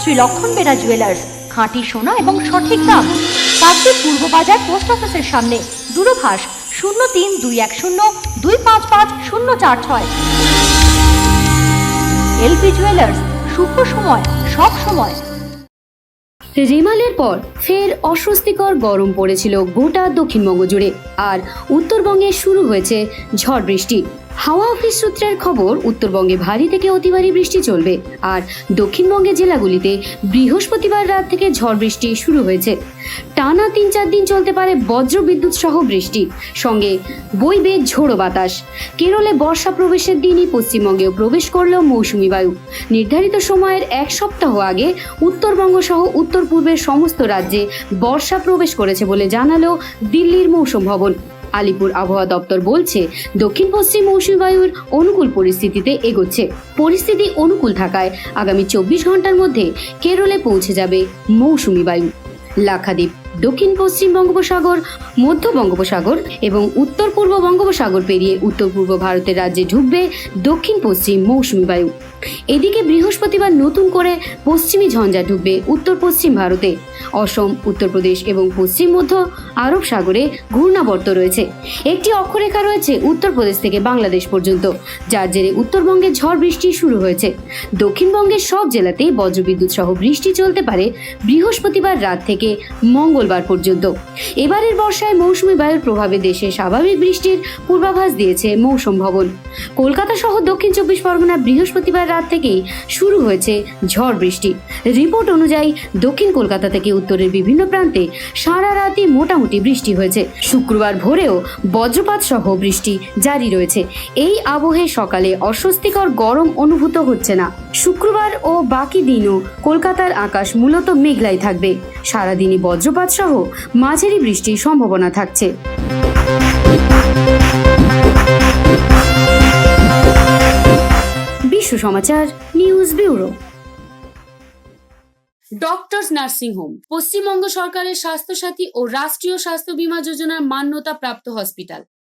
শ্রী লক্ষণ বেরা জুয়েলার্স খাঁটি সোনা এবং সঠিক দাম। কাকদ্বীপ পূর্ব বাজার পোস্ট অফিসের সামনে, দূরভাষ শূন্য তিন দুই এক শূন্য দুই পাঁচ পাঁচ শূন্য চার ছয়। এলপি জুয়েলার্স শুভ সময়, সব সময়। রেমালের পর ফের অস্বস্তিকর গরম পড়েছিল গোটা দক্ষিণবঙ্গ জুড়ে, আর উত্তরবঙ্গে শুরু হয়েছে ঝড় বৃষ্টি। হাওয়া অফিস সূত্রের খবর, উত্তরবঙ্গে ভারী থেকে অতি ভারী বৃষ্টি চলবে আর দক্ষিণবঙ্গের জেলাগুলিতে বৃহস্পতিবার রাত থেকে ঝড় বৃষ্টি শুরু হয়েছে। টানা তিন চার দিন চলতে পারে বজ্র বিদ্যুৎ সহ বৃষ্টি। সঙ্গে বইবে ঝোড়ো বাতাস। কেরলে বর্ষা প্রবেশের দিনই পশ্চিমবঙ্গেও প্রবেশ করল মৌসুমি বায়ু। নির্ধারিত সময়ের এক সপ্তাহ আগে উত্তরবঙ্গ সহ উত্তর পূর্বের সমস্ত রাজ্যে বর্ষা প্রবেশ করেছে বলে জানালো দিল্লির মৌসুম ভবন। আলিপুর আবহাওয়া দপ্তর বলছে দক্ষিণ পশ্চিম মৌসুমী বায়ুর অনুকূল পরিস্থিতিতে এগোচ্ছে। পরিস্থিতি অনুকূল থাকায় আগামী চব্বিশ ঘণ্টার মধ্যে কেরলে পৌঁছে যাবে মৌসুমী বায়ু লাক্ষাদ্বীপ দক্ষিণ পশ্চিম বঙ্গোপসাগর, মধ্য বঙ্গোপসাগর এবং উত্তর পূর্ব বঙ্গোপসাগর পেরিয়ে উত্তর পূর্ব ভারতের রাজ্যে ঢুকবে দক্ষিণ পশ্চিম মৌসুমী বায়ু। এদিকে বৃহস্পতিবার নতুন করে পশ্চিমী ঝঞ্ঝা ঢুকবে উত্তর পশ্চিম ভারতে। অসম উত্তরপ্রদেশ এবং পশ্চিম মধ্য আরব সাগরে ঘূর্ণাবর্ত রয়েছে। একটি অক্ষরেখা রয়েছে উত্তরপ্রদেশ থেকে বাংলাদেশ পর্যন্ত, যার জেরে উত্তরবঙ্গে ঝড় বৃষ্টি শুরু হয়েছে। দক্ষিণবঙ্গের সব জেলাতেই বজ্রবিদ্যুৎ সহ বৃষ্টি চলতে পারে বৃহস্পতিবার রাত থেকে মঙ্গলবার পর্যন্ত। এবারের বর্ষায় মৌসুমী বায়ুর প্রভাবে দেশে স্বাভাবিক বৃষ্টির পূর্বাভাস দিয়েছে মৌসুম ভবন। কলকাতা সহ দক্ষিণ চব্বিশ পরগনা বৃহস্পতিবার রাত থেকেই শুরু হয়েছে ঝড় বৃষ্টি। রিপোর্ট অনুযায়ী দক্ষিণ কলকাতা থেকে উত্তরের বিভিন্ন প্রান্তে সারা রাতই মোটামুটি বৃষ্টি হয়েছে। শুক্রবার ভোরেও বজ্রপাত সহ বৃষ্টি জারি রয়েছে। এই আবহে সকালে অস্বস্তিকর গরম অনুভূত হচ্ছে না। শুক্রবার ও বাকি দিনও কলকাতার আকাশ মূলত মেঘলাই থাকবে। সারাদিনই বজ্রপাত সহ মাঝারি বৃষ্টির সম্ভাবনা থাকছে। Biswa Samachar, news bureau. Doctors nursing home, Paschimbanga সরকারের স্বাস্থ্যসাথী ও রাষ্ট্রীয় স্বাস্থ্য বীমা যোজনার মান্যতা প্রাপ্ত hospital.